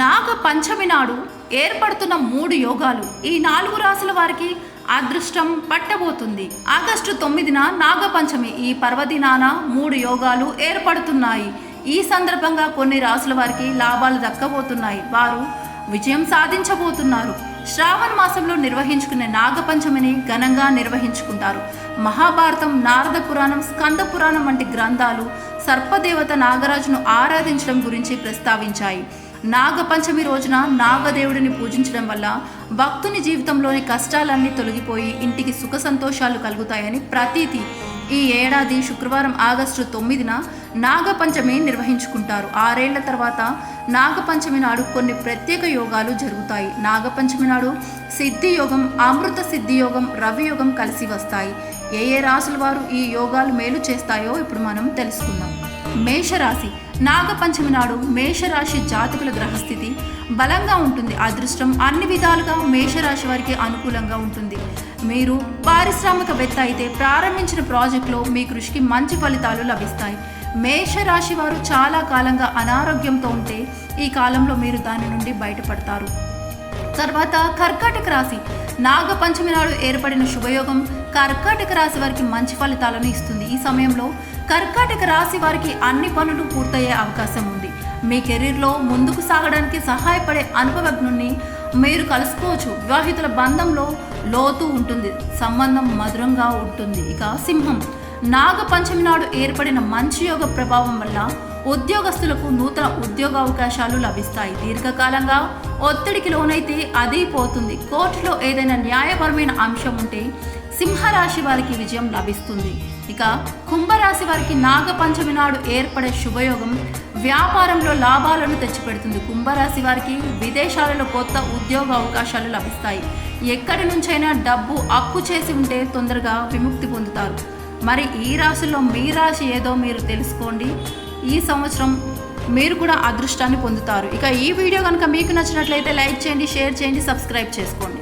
నాగ పంచమి నాడు ఏర్పడుతున్న మూడు యోగాలు. ఈ నాలుగు రాసుల వారికి అదృష్టం పట్టబోతుంది. ఆగస్టు తొమ్మిదిన నాగపంచమి. ఈ పర్వదినాన మూడు యోగాలు ఏర్పడుతున్నాయి. ఈ సందర్భంగా కొన్ని రాసుల వారికి లాభాలు దక్కబోతున్నాయి. వారు విజయం సాధించబోతున్నారు. శ్రావణ మాసంలో నిర్వహించుకునే నాగపంచమిని ఘనంగా నిర్వహించుకుంటారు. మహాభారతం నారద పురాణం స్కంద పురాణం వంటి గ్రంథాలు సర్పదేవత నాగరాజును ఆరాధించడం గురించి ప్రస్తావించాయి. నాగపంచమి రోజున నాగదేవుడిని పూజించడం వల్ల భక్తుని జీవితంలోని కష్టాలన్నీ తొలగిపోయి ఇంటికి సుఖ సంతోషాలు కలుగుతాయని ప్రతీతి ఈ ఏడాది శుక్రవారం ఆగస్టు తొమ్మిదిన నాగపంచమి నిర్వహించుకుంటారు. ఆరేళ్ళ తర్వాత నాగపంచమి నాడు కొన్ని ప్రత్యేక యోగాలు జరుగుతాయి. నాగపంచమి నాడు సిద్ధి యోగం అమృత సిద్ధి యోగం రవి యోగం కలిసి వస్తాయి. ఏ ఏ రాసుల వారు ఈ యోగాలు మేలు చేస్తాయో ఇప్పుడు మనం తెలుసుకుందాం. మేషరాశి నాగపంచమి నాడు మేషరాశి జాతకుల గ్రహస్థితి బలంగా ఉంటుంది. అదృష్టం అన్ని విధాలుగా మేషరాశి వారికి అనుకూలంగా ఉంటుంది. మీరు పారిశ్రామికవేత్త అయితే ప్రారంభించిన ప్రాజెక్టులో మీ కృషికి మంచి ఫలితాలు లభిస్తాయి. మేషరాశి వారు చాలా కాలంగా అనారోగ్యంతో ఉంటే ఈ కాలంలో మీరు దాని నుండి బయటపడతారు. తర్వాత కర్కాటక రాశి. నాగపంచమి నాడు ఏర్పడిన శుభయోగం కర్కాటక రాశి వారికి మంచి ఫలితాలను ఇస్తుంది. ఈ సమయంలో కర్కాటక రాశి వారికి అన్ని పనులు పూర్తయ్యే అవకాశం ఉంది. మీ కెరీర్లో ముందుకు సాగడానికి సహాయపడే అనుభవజ్ఞుణ్ణి మీరు కలుసుకోవచ్చు. వివాహితుల బంధంలో లోతు ఉంటుంది. సంబంధం మధురంగా ఉంటుంది. ఇక సింహం. నాగపంచమి నాడు ఏర్పడిన మంచి యోగ ప్రభావం వల్ల ఉద్యోగస్తులకు నూతన ఉద్యోగ అవకాశాలు లభిస్తాయి. దీర్ఘకాలంగా ఒత్తిడికి లోనైతే అది పోతుంది. కోర్టులో ఏదైనా న్యాయపరమైన అంశం ఉంటే సింహరాశి వారికి విజయం లభిస్తుంది. ఇక కుంభరాశి వారికి నాగపంచమి నాడు ఏర్పడే శుభయోగం వ్యాపారంలో లాభాలను తెచ్చిపెడుతుంది. కుంభరాశి వారికి విదేశాలలో కొత్త ఉద్యోగ అవకాశాలు లభిస్తాయి. ఎక్కడి నుంచైనా డబ్బు అప్పు చేసి ఉంటే తొందరగా విముక్తి పొందుతారు. మరి ఈ రాశిలో మీ రాశి ఏదో మీరు తెలుసుకోండి. ఈ సంవత్సరం మీరు కూడా అదృష్టాన్ని పొందుతారు. ఇక ఈ వీడియో కనుక మీకు నచ్చినట్లయితే లైక్ చేయండి షేర్ చేయండి సబ్స్క్రైబ్ చేసుకోండి.